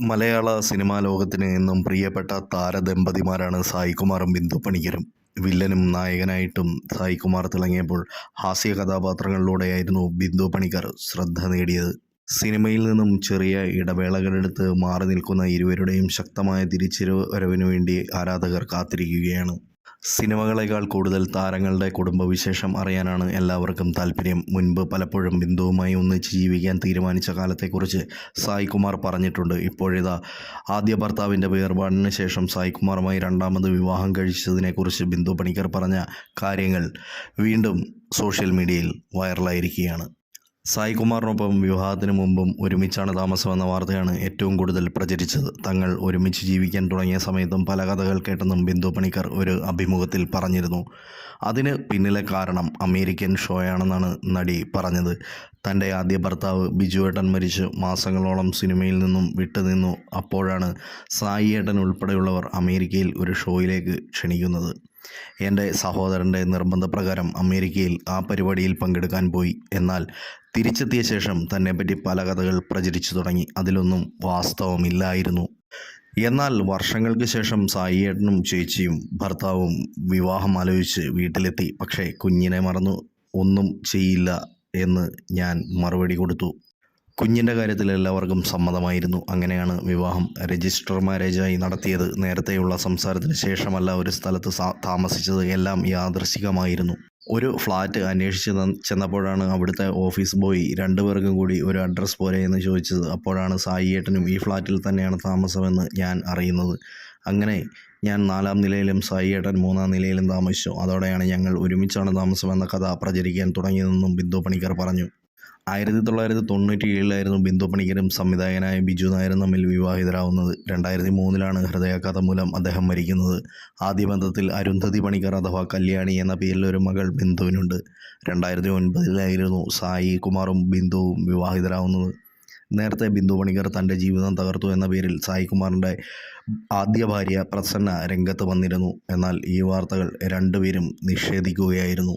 മലയാള cinema ലോകത്തിന് എന്നും പ്രിയപ്പെട്ട താരദമ്പതിമാരാണ് സായികുമാറും ബിന്ദു പണിക്കരും. വില്ലനും നായകനായിട്ടും സായികുമാർ തിളങ്ങിയപ്പോൾ ഹാസ്യ കഥാപാത്രങ്ങളിലൂടെയായിരുന്നു ബിന്ദു പണിക്കർ ശ്രദ്ധ നേടിയത്. സിനിമയിൽ നിന്നും ചെറിയ ഇടവേളകളെടുത്ത് മാറി നിൽക്കുന്ന ഇരുവരുടെയും ശക്തമായ തിരിച്ചുവരവിനു വേണ്ടി ആരാധകർ കാത്തിരിക്കുകയാണ്. സിനിമകളേക്കാൾ കൂടുതൽ താരങ്ങളുടെ കുടുംബവിശേഷം അറിയാനാണ് എല്ലാവർക്കും താല്പര്യം. മുൻപ് പലപ്പോഴും ബിന്ദുവുമായി ഒന്നിച്ച് ജീവിക്കാൻ തീരുമാനിച്ച കാലത്തെക്കുറിച്ച് സായികുമാർ പറഞ്ഞിട്ടുണ്ട്. ഇപ്പോഴിതാ ആദ്യ ഭർത്താവിന്റെ വേർപാടിന് ശേഷം സായികുമാറുമായി രണ്ടാമത് വിവാഹം കഴിച്ചതിനെക്കുറിച്ച് ബിന്ദു പണിക്കർ പറഞ്ഞ കാര്യങ്ങൾ വീണ്ടും സോഷ്യൽ മീഡിയയിൽ വൈറലായിരിക്കുകയാണ്. സായികുമാറിനൊപ്പം വിവാഹത്തിന് മുമ്പും ഒരുമിച്ചാണ് താമസമെന്ന വാർത്തയാണ് ഏറ്റവും കൂടുതൽ പ്രചരിച്ചത്. തങ്ങൾ ഒരുമിച്ച് ജീവിക്കാൻ തുടങ്ങിയ സമയത്തും പല കഥകൾ കേട്ടെന്നും ബിന്ദു പണിക്കർ ഒരു അഭിമുഖത്തിൽ പറഞ്ഞിരുന്നു. അതിന് പിന്നിലെ കാരണം അമേരിക്കൻ ഷോയാണെന്നാണ് നടി പറഞ്ഞത്. തന്റെ ആദ്യ ഭർത്താവ് ബിജുവേട്ടൻ മരിച്ച് മാസങ്ങളോളം സിനിമയിൽ നിന്നും വിട്ടുനിന്നു അപ്പോഴാണ് സായി ഏട്ടൻ ഉൾപ്പെടെയുള്ളവർ അമേരിക്കയിൽ ഒരു ഷോയിലേക്ക് ക്ഷണിക്കുന്നത്. എന്റെ സഹോദരന്റെ നിർബന്ധപ്രകാരം അമേരിക്കയിൽ ആ പരിപാടിയിൽ പങ്കെടുക്കാൻ പോയി. എന്നാൽ തിരിച്ചെത്തിയ ശേഷം തന്നെപ്പറ്റി പല കഥകൾ പ്രചരിച്ചു തുടങ്ങി. അതിലൊന്നും വാസ്തവമില്ലായിരുന്നു. എന്നാൽ വർഷങ്ങൾക്ക് ശേഷം സായിയേട്ടനും ചേച്ചിയും ഭർത്താവും വിവാഹം ആലോചിച്ച് വീട്ടിലെത്തി. പക്ഷേ കുഞ്ഞിനെ മറന്നു. ഒന്നും ചെയ്യില്ല എന്ന് ഞാൻ മറുപടി കൊടുത്തു. കുഞ്ഞിന്റെ കാര്യത്തിൽ എല്ലാവർക്കും സമ്മതമായിരുന്നു. അങ്ങനെയാണ് വിവാഹം രജിസ്റ്റർ മാരേജായി നടത്തിയത്. നേരത്തെയുള്ള സംസാരത്തിന് ശേഷമല്ല ഒരു സ്ഥലത്ത് താമസിച്ചത്. എല്ലാം യാദൃശികമായിരുന്നു. ഒരു ഫ്ലാറ്റ് അന്വേഷിച്ച് ചെന്നപ്പോഴാണ് അവിടുത്തെ ഓഫീസ് ബോയ് രണ്ടുപേർക്കും കൂടി ഒരു അഡ്രസ്സ് പോരെ എന്ന് ചോദിച്ചത്. അപ്പോഴാണ് സായിയേട്ടനും ഈ ഫ്ലാറ്റിൽ തന്നെയാണ് താമസമെന്ന് ഞാൻ അറിയുന്നത്. അങ്ങനെ ഞാൻ നാലാം നിലയിലും സായിയേട്ടൻ മൂന്നാം നിലയിലും താമസിച്ചു. അതോടെയാണ് ഞങ്ങൾ ഒരുമിച്ചാണ് താമസമെന്ന കഥ പ്രചരിക്കാൻ തുടങ്ങിയതെന്നും ബിന്ദു പണിക്കർ പറഞ്ഞു. ആയിരത്തി തൊള്ളായിരത്തി തൊണ്ണൂറ്റി ഏഴിലായിരുന്നു ബിന്ദു പണിക്കരും സംവിധായകനായ ബിജു നായരും തമ്മിൽ വിവാഹിതരാവുന്നത്. രണ്ടായിരത്തി മൂന്നിലാണ് ഹൃദയാഘാതം മൂലം അദ്ദേഹം മരിക്കുന്നത്. ആദ്യ ബന്ധത്തിൽ അരുന്ധതി പണിക്കർ അഥവാ കല്യാണി എന്ന പേരിൽ ഒരു മകൾ ബിന്ദുവിനുണ്ട്. രണ്ടായിരത്തി ഒൻപതിലായിരുന്നു സായി കുമാറും ബിന്ദുവും വിവാഹിതരാവുന്നത്. നേരത്തെ ബിന്ദു പണിക്കർ തന്റെ ജീവിതം തകർത്തു എന്ന പേരിൽ സായി കുമാറിന്റെ ആദ്യ ഭാര്യ പ്രസന്ന രംഗത്ത് വന്നിരുന്നു. എന്നാൽ ഈ വാർത്തകൾ രണ്ടുപേരും നിഷേധിക്കുകയായിരുന്നു.